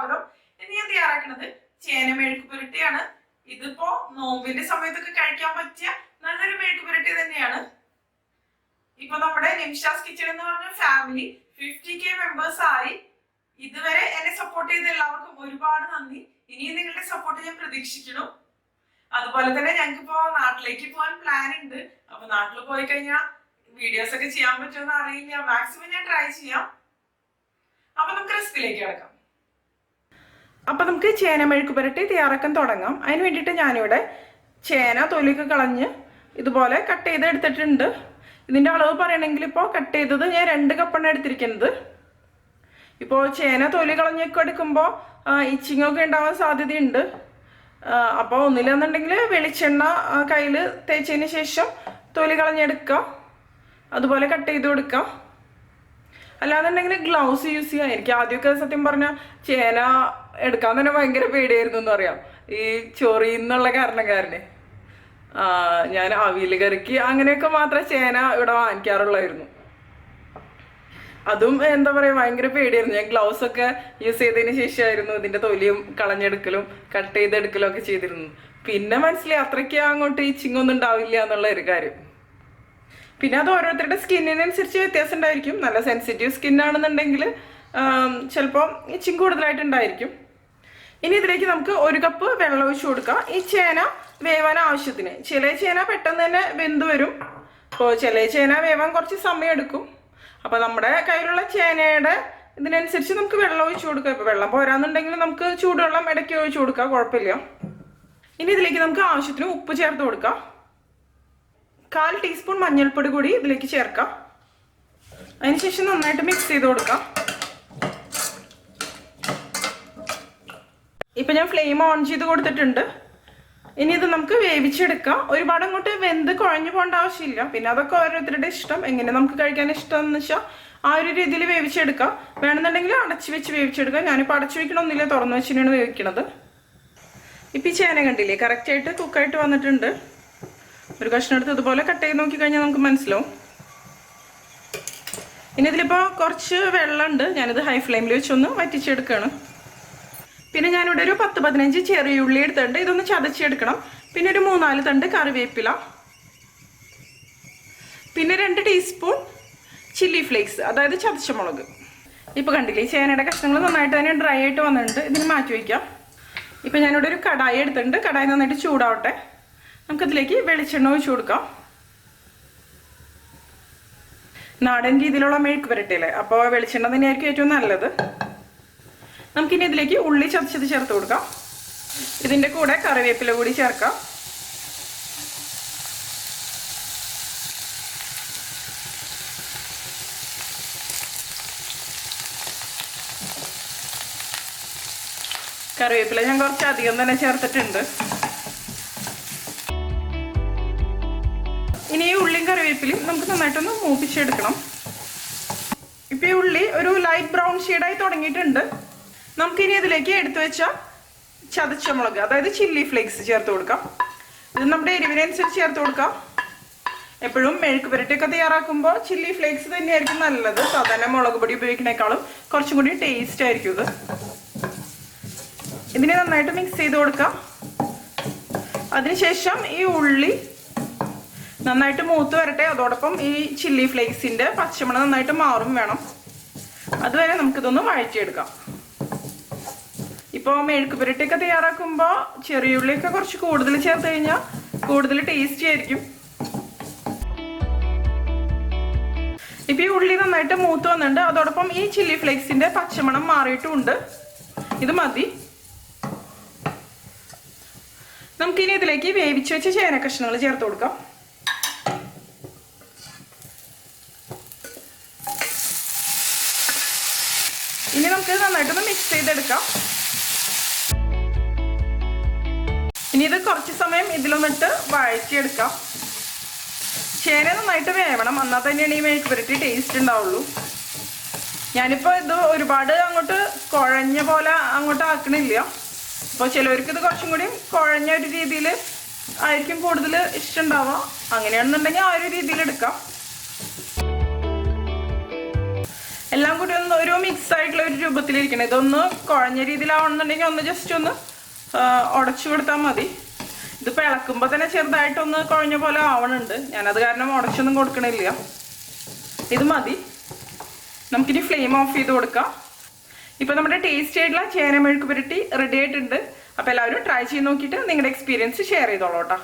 സ്വാഗതം. ഇനി ഞാൻ തയ്യാറാക്കുന്നത് ചേന മെഴുക്ക് പുരട്ടിയാണ്. ഇതിപ്പോ നോമ്പിന്റെ സമയത്തൊക്കെ കഴിക്കാൻ പറ്റിയ നല്ലൊരു മെഴുക്ക് പുരട്ടി തന്നെയാണ്. ഇപ്പൊ നമ്മുടെ നിംഷാസ് കിച്ചൺ എന്ന് പറഞ്ഞ ഫാമിലി ഫിഫ്റ്റി കെ മെമ്പേഴ്സ് ആയി. ഇതുവരെ എന്നെ സപ്പോർട്ട് ചെയ്ത എല്ലാവർക്കും ഒരുപാട് നന്ദി. ഇനിയും നിങ്ങളുടെ സപ്പോർട്ട് ഞാൻ പ്രതീക്ഷിക്കണം അതുപോലെ തന്നെ ഞങ്ങൾക്ക് ഇപ്പോ നാട്ടിലേക്ക് പോകാൻ പ്ലാൻ ഉണ്ട്. അപ്പൊ നാട്ടിൽ പോയി കഴിഞ്ഞാൽ വീഡിയോസ് ഒക്കെ ചെയ്യാൻ പറ്റുമെന്ന് അറിയില്ല. മാക്സിമം ഞാൻ ട്രൈ ചെയ്യാം. അപ്പൊ നമുക്ക് റിസ്കിലേക്ക് കിടക്കാം. അപ്പൊ നമുക്ക് ചേന മെഴുക്ക് പുരട്ടി തയ്യാറാക്കാൻ തുടങ്ങാം. അതിന് വേണ്ടിയിട്ട് ഞാനിവിടെ ചേന തൊലിയൊക്കെ കളഞ്ഞ് ഇതുപോലെ കട്ട് ചെയ്ത് എടുത്തിട്ടുണ്ട്. ഇതിന്റെ അളവ് പറയണമെങ്കിൽ ഇപ്പോൾ കട്ട് ചെയ്തത് ഞാൻ രണ്ട് കപ്പാണ് എടുത്തിരിക്കുന്നത്. ഇപ്പോൾ ചേന തൊലി കളഞ്ഞൊക്കെ എടുക്കുമ്പോൾ ഇച്ചിങ്ങൊക്കെ ഉണ്ടാവാൻ സാധ്യതയുണ്ട്. അപ്പോൾ ഒന്നില്ലെന്നുണ്ടെങ്കിൽ വെളിച്ചെണ്ണ കയ്യിൽ തേച്ചതിന് ശേഷം തൊലി കളഞ്ഞെടുക്കാം അതുപോലെ കട്ട് ചെയ്ത് കൊടുക്കാം അല്ലാന്നുണ്ടെങ്കിൽ ഗ്ലൗസ് യൂസ് ചെയ്യാമായിരിക്കും ആദ്യമൊക്കെ സത്യം പറഞ്ഞാൽ ചേന എടുക്കാൻ തന്നെ ഭയങ്കര പേടിയായിരുന്നു എന്ന് പറയാം. ഈ ചൊറിന്നുള്ള കാരണക്കാരന് ഞാൻ അവിയൽ കറിക്ക് അങ്ങനെയൊക്കെ മാത്രമേ ചേന ഇവിടെ വാങ്ങിക്കാറുള്ളായിരുന്നു. അതും എന്താ പറയുക ഭയങ്കര പേടിയായിരുന്നു. ഞാൻ ഗ്ലൗസ് ഒക്കെ യൂസ് ചെയ്തതിന് ശേഷമായിരുന്നു ഇതിന്റെ തൊലിയും കളഞ്ഞെടുക്കലും കട്ട് ചെയ്തെടുക്കലും ഒക്കെ ചെയ്തിരുന്നു പിന്നെ മനസ്സിലായി അത്രയ്ക്ക് അങ്ങോട്ട് ഈ ചിങ്ങൊന്നും ഉണ്ടാവില്ല എന്നുള്ള ഒരു കാര്യം. പിന്നെ അത് ഓരോരുത്തരുടെ സ്കിന്നിനനുസരിച്ച് വ്യത്യാസം ഉണ്ടായിരിക്കും. നല്ല സെൻസിറ്റീവ് സ്കിന്നാണെന്നുണ്ടെങ്കിൽ ചിലപ്പോൾ ഇച്ചിങ് കൂടുതലായിട്ടുണ്ടായിരിക്കും. ഇനി ഇതിലേക്ക് നമുക്ക് ഒരു കപ്പ് വെള്ളം ഒഴിച്ചു കൊടുക്കാം. ഈ ചേന വേവാൻ ആവശ്യത്തിന്. ചില ചേന പെട്ടെന്ന് തന്നെ വെന്ത് വരും. അപ്പോൾ ചില ചേന വേവാൻ കുറച്ച് സമയം എടുക്കും അപ്പോൾ നമ്മുടെ കയ്യിലുള്ള ചേനയുടെ ഇതിനനുസരിച്ച് നമുക്ക് വെള്ളം ഒഴിച്ചു കൊടുക്കാം. ഇപ്പോൾ വെള്ളം പോരാന്നുണ്ടെങ്കിൽ നമുക്ക് ചൂടുവെള്ളം ഇടയ്ക്ക് ഒഴിച്ചു കൊടുക്കാം. കുഴപ്പമില്ല. ഇനി ഇതിലേക്ക് നമുക്ക് ആവശ്യത്തിന് ഉപ്പ് ചേർത്ത് കൊടുക്കാം. കാൽ ടീസ്പൂൺ മഞ്ഞൾപ്പൊടി കൂടി ഇതിലേക്ക് ചേർക്കാം. അതിനുശേഷം നന്നായിട്ട് മിക്സ് ചെയ്ത് കൊടുക്കാം. ഇപ്പൊ ഞാൻ ഫ്ലെയിം ഓൺ ചെയ്ത് കൊടുത്തിട്ടുണ്ട്. ഇനി ഇത് നമുക്ക് വേവിച്ചെടുക്കാം. ഒരുപാട് അങ്ങോട്ട് വെന്ത് കുഴഞ്ഞു പോകേണ്ട ആവശ്യമില്ല. പിന്നെ അതൊക്കെ ഓരോരുത്തരുടെ ഇഷ്ടം. എങ്ങനെ നമുക്ക് കഴിക്കാൻ ഇഷ്ടം എന്ന് വെച്ചാൽ ആ ഒരു രീതിയിൽ വേവിച്ചെടുക്കാം. വേണമെന്നുണ്ടെങ്കിൽ അടച്ച് വെച്ച് വേവിച്ചെടുക്കാം. ഞാനിപ്പോൾ അടച്ചു വെക്കണമെന്നില്ല തുറന്നു വെച്ചിട്ടാണ് വേവിക്കണത്. ഇപ്പം ഈ ചേന കണ്ടില്ലേ? കറക്റ്റായിട്ട് കുക്കായിട്ട് വന്നിട്ടുണ്ട്. ഒരു കഷ്ണം എടുത്ത് ഇതുപോലെ കട്ട് ചെയ്ത് നോക്കി കഴിഞ്ഞാൽ നമുക്ക് മനസ്സിലാവും. ഇനി ഇതിലിപ്പോൾ കുറച്ച് വെള്ളമുണ്ട്. ഞാനിത് ഹൈ ഫ്ലെയിമിൽ വെച്ചൊന്ന് വറ്റിച്ചെടുക്കുകയാണ് പിന്നെ ഞാനിവിടെ ഒരു പത്ത് പതിനഞ്ച് ചെറിയ ഉള്ളി എടുത്തിട്ടുണ്ട്. ഇതൊന്ന് ചതച്ചെടുക്കണം. പിന്നെ ഒരു മൂന്നാൽ തണ്ട് കറിവേപ്പില. പിന്നെ രണ്ട് ടീസ്പൂൺ ചില്ലി ഫ്ലേക്സ് അതായത് ചതച്ച മുളക്. ഇപ്പോൾ കണ്ടില്ലേ ചേനയുടെ കഷ്ണങ്ങൾ നന്നായിട്ട് തന്നെ ഡ്രൈ ആയിട്ട് വന്നിട്ടുണ്ട്. ഇതിന് മാറ്റി വയ്ക്കാം. ഇപ്പം ഞാനിവിടെ ഒരു കടായി എടുത്തിട്ടുണ്ട്. കടായി നന്നായിട്ട് ചൂടാവട്ടെ. നമുക്കതിലേക്ക് വെളിച്ചെണ്ണ ഒഴിച്ചു കൊടുക്കാം. നാടൻ രീതിയിലുള്ള മെഴുക്ക് പുരട്ടിയല്ലേ? അപ്പോൾ വെളിച്ചെണ്ണ തന്നെയായിരിക്കും ഏറ്റവും നല്ലത്. നമുക്കിനി ഇതിലേക്ക് ഉള്ളി ചതച്ചത് ചേർത്ത് കൊടുക്കാം. ഇതിന്റെ കൂടെ കറിവേപ്പില കൂടി ചേർക്കാം. കറിവേപ്പില ഞാൻ കുറച്ച് അധികം തന്നെ ചേർത്തിട്ടുണ്ട്. ഇനി ഈ ഉള്ളിയും കറിവേപ്പിലയും നമുക്ക് നന്നായിട്ടൊന്ന് മൂപ്പിച്ചെടുക്കണം. ഇപ്പൊ ഈ ഉള്ളി ഒരു ലൈറ്റ് ബ്രൗൺ ഷെയ്ഡായി തുടങ്ങിയിട്ടുണ്ട്. നമുക്കിനി ഇതിലേക്ക് എടുത്തു വെച്ച ചതച്ച മുളക് അതായത് ചില്ലി ഫ്ലേക്സ് ചേർത്ത് കൊടുക്കാം. ഇത് നമ്മുടെ എരിവിനനുസരിച്ച് ചേർത്ത് കൊടുക്കാം. എപ്പോഴും മെഴുക്ക് പുരട്ടിയൊക്കെ തയ്യാറാക്കുമ്പോൾ ചില്ലി ഫ്ലേക്സ് തന്നെയായിരിക്കും നല്ലത്. സാധാരണ മുളക് പൊടി ഉപയോഗിക്കുന്നേക്കാളും കുറച്ചും കൂടി ടേസ്റ്റ് ആയിരിക്കും ഇത്. ഇതിനെ നന്നായിട്ട് മിക്സ് ചെയ്ത് കൊടുക്കാം. അതിനുശേഷം ഈ ഉള്ളി നന്നായിട്ട് മൂത്ത് വരട്ടെ. അതോടൊപ്പം ഈ ചില്ലി ഫ്ലേക്സിന്റെ പച്ചമണം നന്നായിട്ട് മാറും വേണം. അതുവരെ നമുക്കിതൊന്ന് വഴറ്റിയെടുക്കാം. ഇപ്പോൾ മെഴുക്ക് പുരട്ടിയൊക്കെ തയ്യാറാക്കുമ്പോൾ ചെറിയുള്ളിയൊക്കെ കുറച്ച് കൂടുതൽ ചേർത്ത് കഴിഞ്ഞാൽ കൂടുതൽ ടേസ്റ്റി ആയിരിക്കും. ഇപ്പം ഈ ഉള്ളി നന്നായിട്ട് മൂത്ത് വന്നിട്ടുണ്ട്. അതോടൊപ്പം ഈ ചില്ലി ഫ്ലേക്സിന്റെ പച്ചമണം മാറിയിട്ടുമുണ്ട് ഇത് മതി. നമുക്കിനി ഇതിലേക്ക് വേവിച്ച് വെച്ച ചേന കഷ്ണങ്ങൾ ചേർത്ത് കൊടുക്കാം. ഇനി നമുക്ക് നന്നായിട്ടൊന്ന് മിക്സ് ചെയ്തെടുക്കാം. ഇനി ഇത് കുറച്ച് സമയം ഇതിലൊന്നിട്ട് വഴറ്റിയെടുക്കാം. ചേന നന്നായിട്ട് വേവണം. എന്നാൽ തന്നെയാണ് ഈ മെഴുക്ക് പുരട്ടി ടേസ്റ്റ് ഉണ്ടാവുള്ളൂ. ഞാനിപ്പോൾ ഇത് ഒരുപാട് അങ്ങോട്ട് കുഴഞ്ഞ പോലെ അങ്ങോട്ട് ആക്കണില്ല. അപ്പോൾ ചിലവർക്ക് ഇത് കുറച്ചും കൂടി കുഴഞ്ഞ ഒരു രീതിയിൽ ആയിരിക്കും കൂടുതൽ ഇഷ്ടമുണ്ടാവുക. അങ്ങനെയാണെന്നുണ്ടെങ്കിൽ ആ ഒരു രീതിയിൽ എടുക്കാം. എല്ലാം കൂടി ഒന്ന് ഒരു മിക്സ് ആയിട്ടുള്ള ഒരു രൂപത്തിലിരിക്കണം. ഇതൊന്ന് കുഴഞ്ഞ രീതിയിലാവണമെന്നുണ്ടെങ്കിൽ ഒന്ന് ജസ്റ്റ് ഒന്ന് ഉടച്ചു കൊടുത്താൽ മതി. ഇതിപ്പോൾ ഇളക്കുമ്പോൾ തന്നെ ചെറുതായിട്ടൊന്ന് കുഴഞ്ഞ പോലെ ആവണുണ്ട്. ഞാനത് കാരണം ഉടച്ചൊന്നും കൊടുക്കണില്ല. ഇത് മതി. നമുക്കിനി ഫ്ലെയിം ഓഫ് ചെയ്ത് കൊടുക്കാം. ഇപ്പോൾ നമ്മുടെ ടേസ്റ്റ് ആയിട്ടുള്ള ചേന മെഴുക്ക് പുരട്ടി റെഡി ആയിട്ടുണ്ട്. അപ്പോൾ എല്ലാവരും ട്രൈ ചെയ്ത് നോക്കിയിട്ട് നിങ്ങളുടെ എക്സ്പീരിയൻസ് ഷെയർ ചെയ്തോളൂ കേട്ടോ.